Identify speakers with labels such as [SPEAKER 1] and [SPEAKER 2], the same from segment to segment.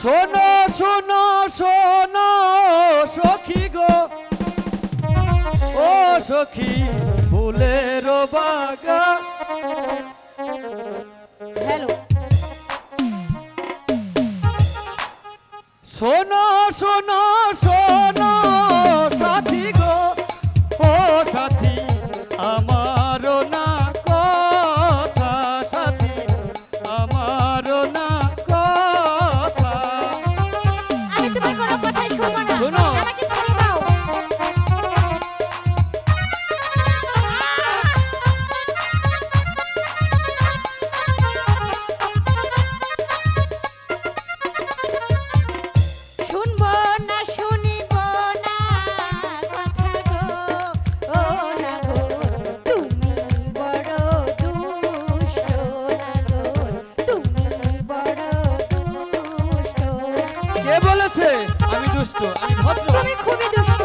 [SPEAKER 1] শোনো শোনো শোনো সখী গো। ও সখী ফুলের বাগা
[SPEAKER 2] হ্যালো।
[SPEAKER 1] শোনো শোনো শোনো সাথী গো। ও সাথী
[SPEAKER 2] আমার
[SPEAKER 1] কে বলেছে? আমি দুষ্ট আমি ভদ্র।
[SPEAKER 2] আমি খুবই দুষ্ট।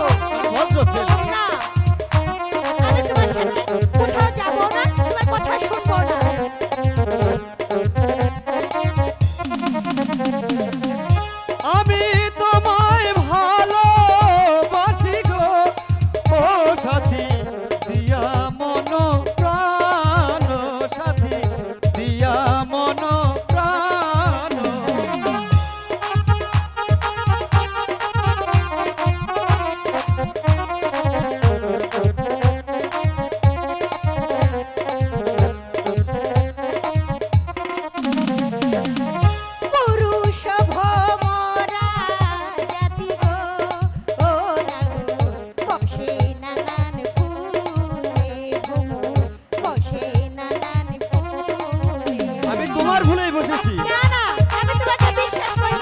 [SPEAKER 1] ভদ্র ছেলে।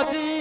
[SPEAKER 1] নদী